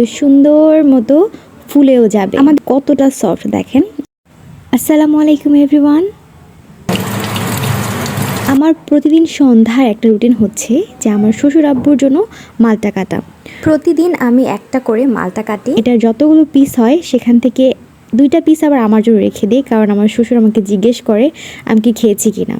কিন্তু সুন্দর মতো ফুলেও যাবে। আমার কতটা সফট দেখেন। আসসালামু আলাইকুম এভরিওয়ান আমার প্রতিদিন সন্ধ্যার একটা রুটিন হচ্ছে যে আমার শ্বশুর আব্বুর জন্য মালটা কাটা। প্রতিদিন আমি একটা করে মালটা কাটি। এটার যতগুলো পিস হয় সেখান থেকে দুইটা পিস আবার আমার জন্য রেখে দিই কারণ আমার শ্বশুর আমাকে জিজ্ঞেস করে আমি কি খেয়েছি কি না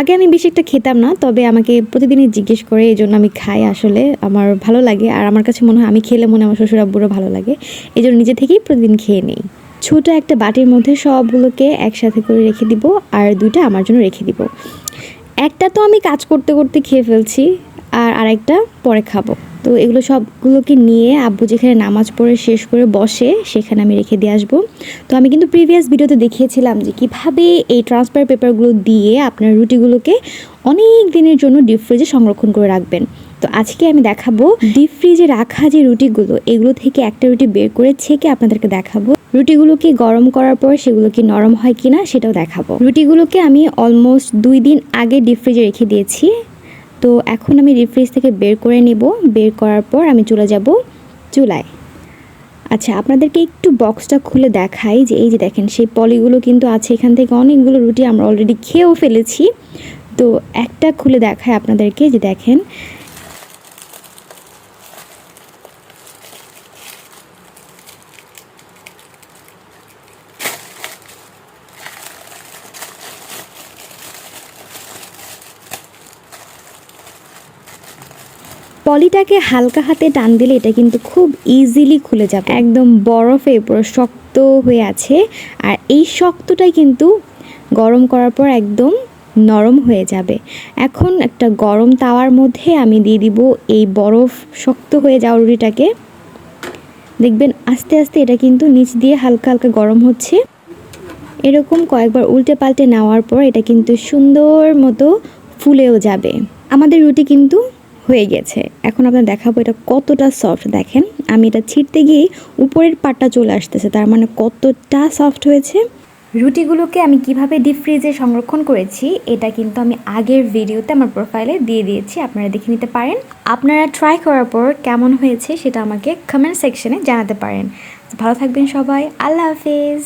আগে আমি বেশি একটা খেতাম না, তবে আমাকে প্রতিদিনই জিজ্ঞেস করে এই জন্য আমি খাই আসলে, আমার ভালো লাগে। আর আমার কাছে মনে হয় আমি খেলে মনে আমার শ্বশুর আব্বুরও ভালো লাগে। এই জন্য নিজে থেকেই প্রতিদিন খেয়ে নিই। ছোটো একটা বাটির মধ্যে সবগুলোকে একসাথে করে রেখে দিব, আর দুইটা আমার জন্য রেখে দিব। একটা তো আমি কাজ করতে করতে খেয়ে ফেলছি আর আরেকটা পরে খাব। তো এগুলো সবগুলোকে নিয়ে আব্বু যেখানে নামাজ পড়ে, শেষ করে বসে, সেখানে আমি রেখে দিয়ে আসব। তো আমি কিন্তু প্রিভিয়াস ভিডিওতে দেখিয়েছিলাম যে কীভাবে এই ট্রান্সফার পেপারগুলো দিয়ে আপনার রুটিগুলোকে অনেক দিনের জন্য ডিপ ফ্রিজে সংরক্ষণ করে রাখবেন। তো আজকে আমি দেখাবো ডিপ ফ্রিজে রাখা যে রুটিগুলো, এগুলো থেকে একটা রুটি বের করে ছেঁকে আপনাদেরকে দেখাবো। রুটিগুলোকে গরম করার পর সেগুলো কি নরম হয় কিনা সেটাও দেখাবো। রুটিগুলোকে আমি অলমোস্ট দুই দিন আগে ডিপ ফ্রিজে রেখে দিয়েছি। তো এখন আমি রিফ্রিজ ফ্রিজ থেকে বের করে নেব। বের করার পর আমি চলে যাব চুলায়। আচ্ছা আপনাদেরকে একটু বক্সটা খুলে দেখাই যে এই যে দেখেন, সেই পলিগুলো কিন্তু আছে। এখান থেকে অনেকগুলো রুটি আমরা অলরেডি খেয়েও ফেলেছি। তো একটা খুলে দেখায় আপনাদেরকে যে দেখেন পলিটাকে হালকা হাতে টান দিলে এটা কিন্তু খুব ইজিলি খুলে যাবে। একদম বরফে পুরো শক্ত হয়ে আছে। আর এই শক্তটাই কিন্তু গরম করার পর একদম নরম হয়ে যাবে। এখন একটা গরম তাওয়ার মধ্যে আমি দিয়ে দিব এই বরফ শক্ত হয়ে যাওয়া রুটিটাকে। দেখবেন আস্তে আস্তে এটা কিন্তু নিচ দিয়ে হালকা হালকা গরম হচ্ছে। এরকম কয়েকবার উল্টে পাল্টে নেওয়ার পর এটা কিন্তু সুন্দর মতো ফুলেও যাবে। আমাদের রুটি কিন্তু হয়ে গেছে। এখন আপনার দেখাবো এটা কতটা সফট দেখেন, আমি এটা ছিঁড়তে গিয়ে উপরের পাটটা চলে আসতেছে। তার মানে কতটা সফট হয়েছে। রুটিগুলোকে আমি কীভাবে ডিপ ফ্রিজে সংরক্ষণ করেছি, এটা কিন্তু আমি আগের ভিডিওতে আমার প্রোফাইলে দিয়ে দিয়েছি। আপনারা দেখে নিতে পারেন। আপনারা ট্রাই করার পর কেমন হয়েছে সেটা আমাকে কমেন্ট সেকশনে জানাতে পারেন। ভালো থাকবেন সবাই। আল্লাহ হাফেজ।